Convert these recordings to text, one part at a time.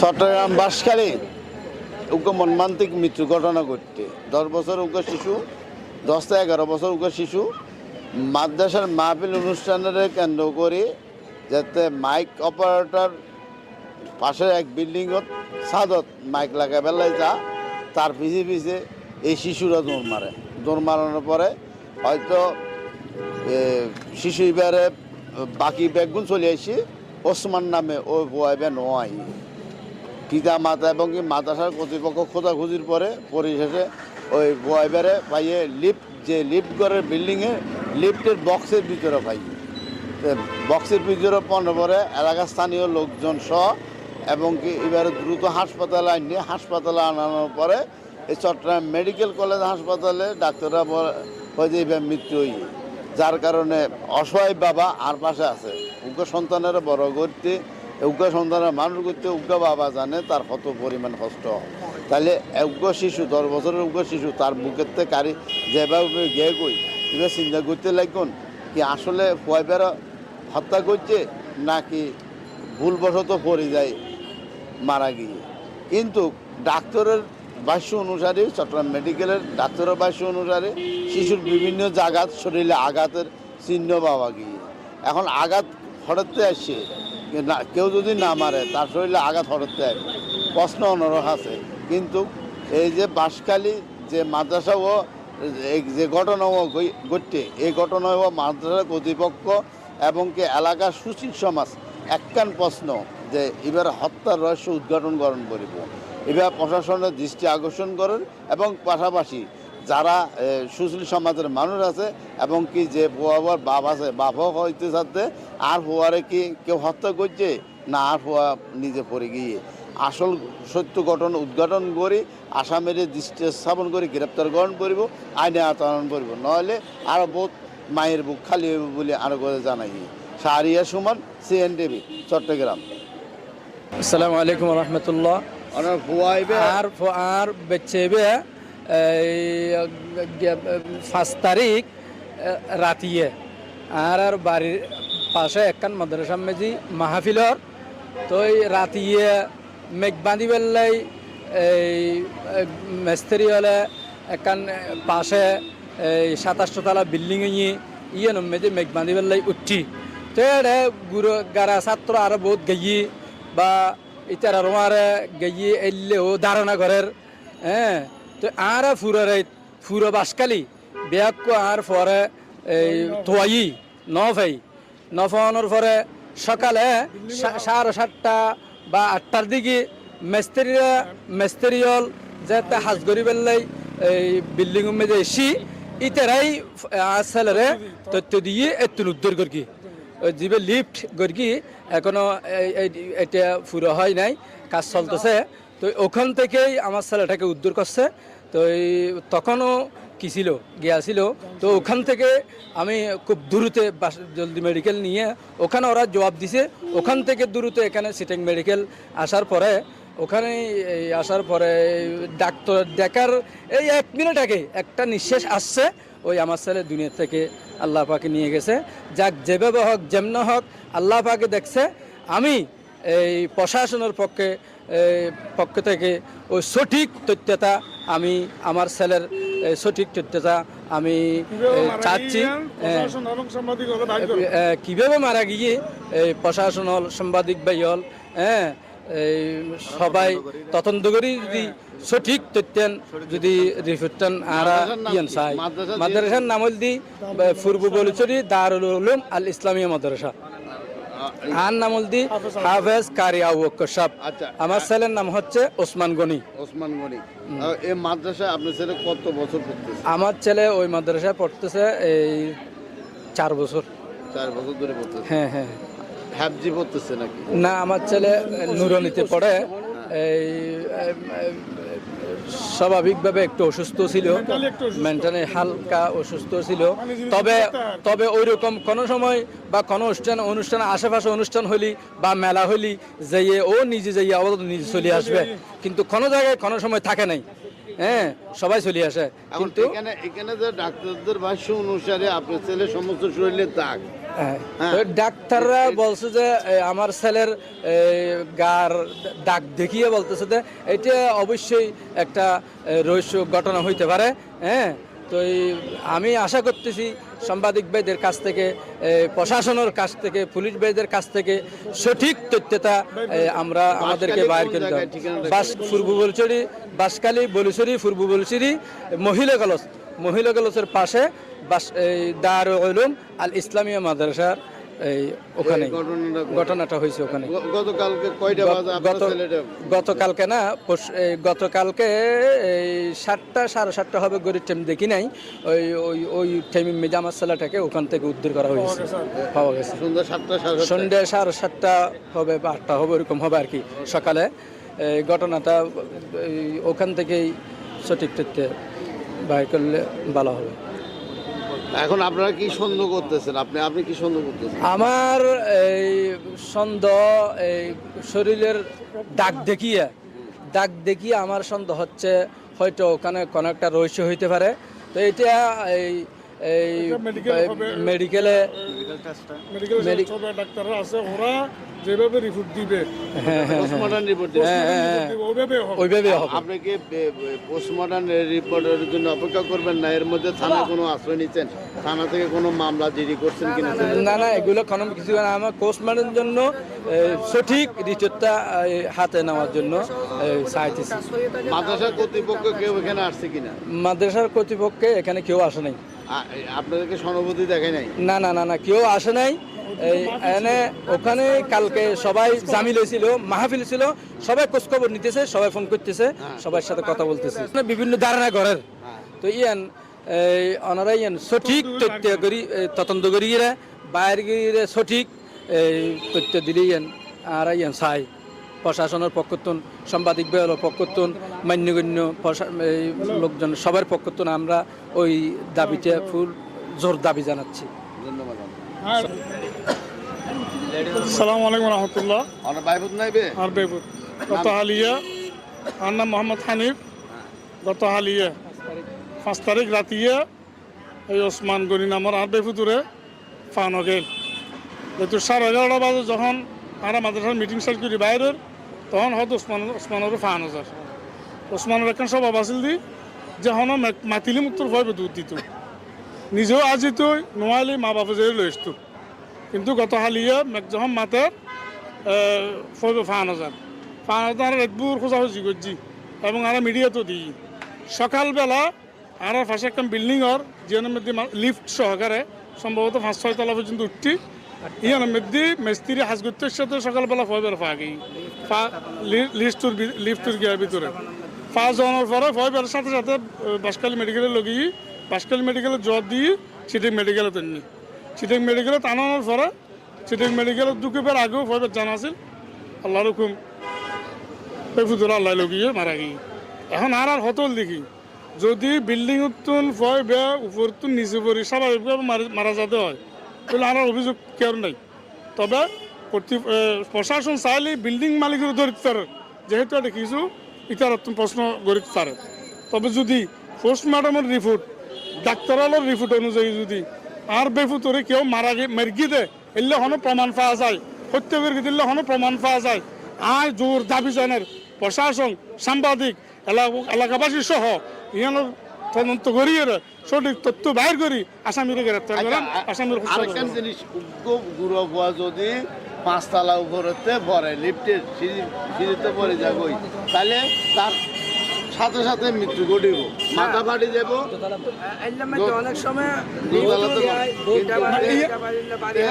চট্টগ্রাম বাসখালী উগ্র মর্মান্তিক মৃত্যু ঘটনা ঘটতে দশ বছর উগ্র শিশু, দশ থেকে এগারো বছর উগ্র শিশু। মাদ্রাসার মাহফিল অনুষ্ঠানের কেন্দ্র করে যাতে মাইক অপারেটর পাশের এক বিল্ডিংত ছাদত মাইক লাগাই পেলাই যা, তার পিছিয়ে পিছিয়ে এই শিশুরা দৌড় মারে। দৌড় মারানোর পরে হয়তো শিশু এবারে বাকি ব্যাগগুন চলে আসি। ওসমান নামে ওই বয়াবে নয় পিতা, মাতা এবং কি মাদ্রাসার কর্তৃপক্ষ খোঁজাখুঁজির পরে পরিশেষে ওই বয়বারে পাইয়ে লিফট, যে লিফট ঘরের বিল্ডিংয়ে লিফটের বক্সের ভিতরে পাই। বক্সের ভিতরে পণ্য পরে এলাকার স্থানীয় লোকজন সহ এবং কি এবারে দ্রুত হাসপাতালে আনিয়ে হাসপাতালে আনানোর পরে এই চট্টগ্রাম মেডিকেল কলেজ হাসপাতালে ডাক্তাররা হয় যে এবার মৃত্যু হয়ে যার কারণে অসহায় বাবা আর পাশে আছে উগ্র সন্তানের বড় করতে উগ্র সন্তানের মানুষ করতে উগ্র বাবা জানে তার কত পরিমাণ কষ্ট। তাহলে উগ্র শিশু, দশ বছরের উগ্র শিশু তার বুকের থেকে কারি যেভাবে গিয়ে গই এবার চিন্তা করতে লাগুন কি আসলে কয়বার হত্যা করছে নাকি ভুলবশত পড়ে যায় মারা গিয়ে কিন্তু ডাক্তারের ভাষ্য অনুসারে, চট্টগ্রাম মেডিকেলের ডাক্তারের ভাষ্য অনুসারে শিশুর বিভিন্ন জায়গাত শরীরে আঘাতের চিহ্ন পাওয়া গিয়ে। এখন আঘাত হঠাৎ আসছে কেউ যদি না মারে, তার শরীরে আঘাত হঠাৎ আসে। প্রশ্ন অনরহ আছে। কিন্তু এই যে বাঁশখালী যে মাদ্রাসা ও যে ঘটনা ও ঘটছে, এই ঘটনা ও মাদ্রাসা কর্তৃপক্ষ এবং কি এলাকার সুশীল সমাজ একখান প্রশ্ন যে এবার হত্যার রহস্য উদ্ঘাটন করণ করিব এবার প্রশাসনের দৃষ্টি আকর্ষণ করেন এবং পাশাপাশি যারা সুশীল সমাজের মানুষ আছে এবং কি যে ফুয়াবার বাপ আছে, বাপও হইতে সাথে, আর ফুয়ারে কি কেউ হত্যা করছে? না, আর ফুয়া নিজে পড়ে গিয়ে। আসল সত্য গঠন উদ্ঘাটন করি, আসামের দৃষ্টি স্থাপন করে, গ্রেপ্তার গ্রহণ করিব, আইনে আচরণ করিব। নহলে আরও বহুত মায়ের বুক খালি হইব বলে আরও করে জানাই। শাহরিয়া সুমন, সিএনটিভি, চট্টগ্রাম। আসসালামু আলাইকুম রহমতুল্লাহ। আর আর বেচেবে পাঁচ তারিখ রাতিয়ে আর আর বাড়ির পাশে একখান মাদ্রাসা মেজি মাহফিলর তো এই রাতিয়ে মেঘ বাঁধি পেলাই এই মেস্ত্রি হলে একখান পাশে এই সাতাশশো তালা বিল্ডিং ইয়ে ইয়ে মেজি মেঘ বাঁধি পেলাই উঠি তো গুরু গারা ছাত্র আরও বহুত গেই বা ইতার রোমারে গেই এলে ও ধারণা ঘরের হ্যাঁ? তো আর ফুরের ফুরো বাসকালি ব্যাগ আর পরে এই তোয়াই নফাই। নফানোর পরে সকালে সাড়ে সাতটা বা আটটার দিকে মেস্ত্রিরা মেস্ত্রিয়ল যাতে হাজ করি পেলাই এই বিল্ডিং মেঝে এসি, ইতারাই ছেলেরে তথ্য দিয়ে এতুন উদ্ধার করি ওই লিফ্ট গড়কি, এখনও এটা ফুরো হয় নাই, কাজ চলতেছে। তো ওখান থেকেই আমার ছেলেটাকে উদ্ধার করছে তো তখনও কি ছিল। গিয়াছিল তো ওখান থেকে আমি খুব দূরতে জলদি মেডিকেল নিয়ে। ওখানে ওরা জবাব দিছে। ওখান থেকে দূরতে এখানে সিটেং মেডিকেল আসার পরে ওখানে এই আসার পরে ডাক্তার দেখার এই এক মিনিট আগে একটা নিঃশ্বাস আসছে ওই আমার ছেলে দুনিয়া থেকে আল্লাহ পাকে নিয়ে গেছে যাক যেভাবে হোক যেমন হোক আল্লাহ পাকে দেখছে আমি এই প্রশাসনের পক্ষে পক্ষ থেকে ওই সঠিক তথ্যতা আমি আমার ছেলের সঠিক তথ্যতা আমি চাচ্ছি। এ, মারা গিয়ে এই প্রশাসন হল সাংবাদিক ভাই হল হ্যাঁ সবাই তদন্ত করে যদি সঠিক তথ্যান যদি রিপোর্টান আরা ইয়ান? চাই। মাদ্রাসার নাম হল দি পূর্ব বলুচরি দারুল উলুম আল ইসলামিয়া মাদ্রাসা। আর নাম হল দি হাফেজ কারি বক্কর আচ্ছা। আমার ছেলের নাম হচ্ছে ওসমান গনি। ওসমান গনি। এই মাদ্রাসা আপনার ছেলে কত বছর পড়তেছে? আমার ছেলে ওই মাদ্রাসায় পড়তেছে এই চার বছর। চার বছর ধরে পড়তেছে। হ্যাঁ হ্যাঁ। হ্যাবজি পড়তেছে নাকি? না আমার ছেলে নুরনিতে পড়ে। এই স্বাভাবিকভাবে একটু অসুস্থ ছিল। মেন্টালি হালকা অসুস্থ ছিল। তবে তবে ওই রকম কোনো সময় বা কোনো অনুষ্ঠান অনুষ্ঠান আশেপাশে অনুষ্ঠান হলি বা মেলা হলি যাইয়ে ও নিজে যাইয়ে আপাতত নিজে চলে আসবে। কিন্তু কোনো জায়গায় কোনো সময় থাকে নাই। হ্যাঁ সবাই চলে আসে। কিন্তু এখানে এখানে যে ডাক্তারদের ভাষ্য অনুসারে আপনার ছেলে সমস্ত শরীরে দাগ। ডাক্তাররা বলছে যে আমার ছেলের গার ডাক দেখিয়ে বলতেছে যে এটা অবশ্যই একটা রহস্য ঘটনা হইতে পারে হ্যাঁ। তো আমি আশা করতেছি সাংবাদিক ভাইদের কাছ থেকে প্রশাসনের কাছ থেকে পুলিশ ভাইদের কাছ থেকে সঠিক তথ্যতা আমরা আমাদেরকে বাইর করে দেব বাস পূর্ব বলছড়ি বাসকালী বলিছড়ি পূর্ব বলছড়ি মহিলা কলস মহিলা কলসের পাশে দার উলুম আল ইসলামিয়া মাদ্রাসার এই ওখানে ঘটনাটা হয়েছে ওখানে। গতকালকে কয়টা না গতকালকে এই সাতটা সাড়ে সাতটা হবে গরিব টাইম দেখি নাই। ওই ওই ওই টাইমে মেজামার ছেলেটাকে ওখান থেকে উদ্ধার করা হয়েছে। পাওয়া গেছে। সন্ধ্যা সাড়ে সাতটা হবে বা আটটা হবে এরকম হবে আর কি সকালে। এই ঘটনাটা ওখান থেকেই সঠিক তথ্য বাইর করলে ভালো হবে। এখন আপনারা কি সন্দেহ করতেছেন? আপনি আপনি কি সন্দেহ করতেছেন? আমার এই সন্দেহ এই শরীরের দাগ দেখিয়ে দাগ দেখিয়ে আমার সন্দেহ হচ্ছে হয়তো ওখানে কোনো একটা রহস্য হইতে পারে। তো এটা এই এই মেডিকেলে মেডিকেল Medi- সব ডাক্তাররা আছে ওরা যেভাবে রিপোর্ট দিবে। পোস্টমর্টম রিপোর্ট হ্যাঁ। হ্যাঁ হ্যাঁ ওইভাবে ওইভাবে হবে। আপনি কি পোস্টমর্টম রিপোর্টের জন্য অপেক্ষা করবেন না? এর মধ্যে থানায় কোনো আশ্রয় নিচ্ছেন? থানা থেকে কোনো মামলা জিডি করছেন কিনা না না এগুলো কোনো কিছু না। আমার পোস্টমার্টের জন্য সঠিক রিপোর্টটা হাতে নেওয়ার জন্য চাইতেছি মাদ্রাসা কর্তৃপক্ষ কেউ এখানে আসছে কিনা? মাদ্রাসার কর্তৃপক্ষে এখানে কেউ আসে নাই। আপনাদেরকে সহানুভূতি দেখায় নাই? না না না না কেউ আসে নাই। এই এনে ওখানে কালকে সবাই জামিল হয়েছিল মাহফিল ছিল সবাই খোঁজখবর নিতেছে সবাই ফোন করতেছে সবার সাথে কথা বলতেছে। বিভিন্ন ধারণা ঘরের। তো ইয়ান এই অনারা ইয়ান সঠিক তথ্য করি তদন্ত করি বাইরে গিয়ে সঠিক এই তথ্য দিলে ইয়ান আর ইয়ান চাই প্রশাসনের পক্ষতুন সাংবাদিক বিভাগের পক্ষতুন মান্যগণ্য লোকজন সবার পক্ষতুন আমরা ওই দাবিতে ফুল জোর দাবি জানাচ্ছি। ধন্যবাদ সালাম আলাইকুম রহমতুল্লাহ। আপনার বাইবুত নাইবে আর বেবুর গত হালিয়া আর নাম মোহাম্মদ হানিফ। গত হালিয়া পাঁচ তারিখ রাতিয়ে এই ওসমান গনি নামের আর বেফুতুরে ফানো গেল যেহেতু সাড়ে এগারোটা বাজে যখন আমরা মাদ্রাসার মিটিং শেষ করি বাইরের তখন হয়তো ওসমান ওসমানের ফান হাজার। ওসমানের এখন সব আছিল দি, যে হন মাতিলি মুক্তর ভয় দুধ দিত। নিজেও আজিত নোয়ালি মা বাপে যে লৈ আসতো। কিন্তু গত হালিয়া যখন মাতে ফইবে ফান হাজার ফান হাজার একবুর খোঁজাখুঁজি করছি এবং আর মিডিয়া তো দিই সকালবেলা আর পাশে একটা বিল্ডিংর জিয়ানের মধ্যে লিফট সহকারে সম্ভবত ছয় তলা পর্যন্ত উঠছি ইয়ানের মধ্যে মিস্ত্রি হাজগুত্তের সাথে সকালবেলা ফয়বের ফা গই ফা লিফটুর লিফটুর গিয়ার ভিতরে। ফা যাওয়ার পরে ফয়বের সাথে সাথে বাসকালী মেডিকেলে লগিয়ে বাসকালী মেডিকেলে জ্বর দিয়ে সিটিং মেডিকেলে তেমনি। সিটিং মেডিকেলে টানানোর পরে, সিটিং মেডিকেলে ঢুকিবার আগেও ফয়বের জানা আছিল। আল্লাহ রকম পেফুদুর আল্লাহ লগিয়ে মারা গিয়ে। এখন আর আর হতল দেখি। যদি বিল্ডিং উত্তুন ফয় বে উপর তুন নিচে পড়ি, স্বাভাবিকভাবে মারা যেতে হয়। তাহলে আর অভিযোগ কেউ নাই। তবে প্রশাসন চাইলে বিল্ডিং মালিকের ধরিতে পারে যেহেতু এটা কিছু তুমি প্রশ্ন গড়িতে পারে তবে যদি পোস্টমর্টমের রিপোর্ট ডাক্তারালের রিপোর্ট অনুযায়ী যদি আর বেফুতরে কেউ মারা মেরগি দে এলে হনো প্রমাণ পাওয়া যায়। সত্য করে দিলে হনো প্রমাণ পাওয়া যায়। আয় জোর দাবি জানের প্রশাসন সাংবাদিক, এলাকা এলাকাবাসী সহ ইয়ানোর তদন্ত করিয়ে সঠিক তথ্য বাইর করি আসামিরে গ্রেপ্তার করেন আসামির জিনিস খুব গুঁড়ো হওয়া যদি পাঁচতলা উপরেতে পরে লিফটের সিঁড়িতে পরে যাবই তাহলে তার সাথে সাথে মৃত্যু ঘটিব। মাথা ফাটি যাব। অনেক সময় কিন্তু এ,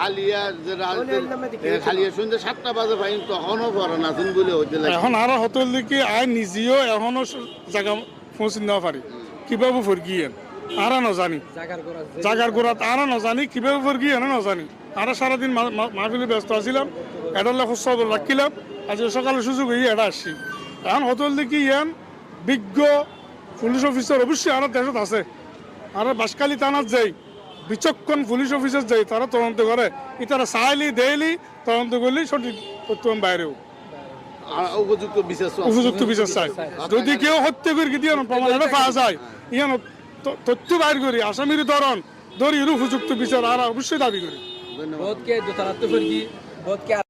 হালিয়া যে রাজনীতি হালিয়া সন্ধ্যে সাতটা বাজে পাই তখনও পরে নাচুন বলে হইতে লাগে এখন আরও হতল দেখি আই নিজেও এখনও জায়গা পৌঁছে নেওয়া পারি কীভাবে ফরগিয়ে আর নজানি। জাগার গোড়াত আর নজানি কীভাবে ফরগিয়ে নজানি? আর সারাদিন মাহফিলে ব্যস্ত আছিলাম এটা খোঁজ রাখিলাম আজ সকালে সুযোগ হয়ে এটা আসছি এখন হতল দেখি ইয়ান বিজ্ঞ পুলিশ অফিসার অবশ্যই আর দেশত আছে। আর বাসকালি থানাত যাই বিচক্ষণ পুলিশ অফিসার যাই তারা তদন্ত করে। ই তারা চাইলি দেয়লি তদন্ত করলে সঠিক তথ্য বাইরেও। উপযুক্ত বিচার উপযুক্ত বিচার চাই। যদি কেউ হত্যা করে দিয়ে প্রমাণ এটা পাওয়া যায়। ইয়ান ত- তথ্য বাইর করি আসামির ধরন ধরি উপযুক্ত বিচার আর অবশ্যই দাবি করি। ধন্যবাদ।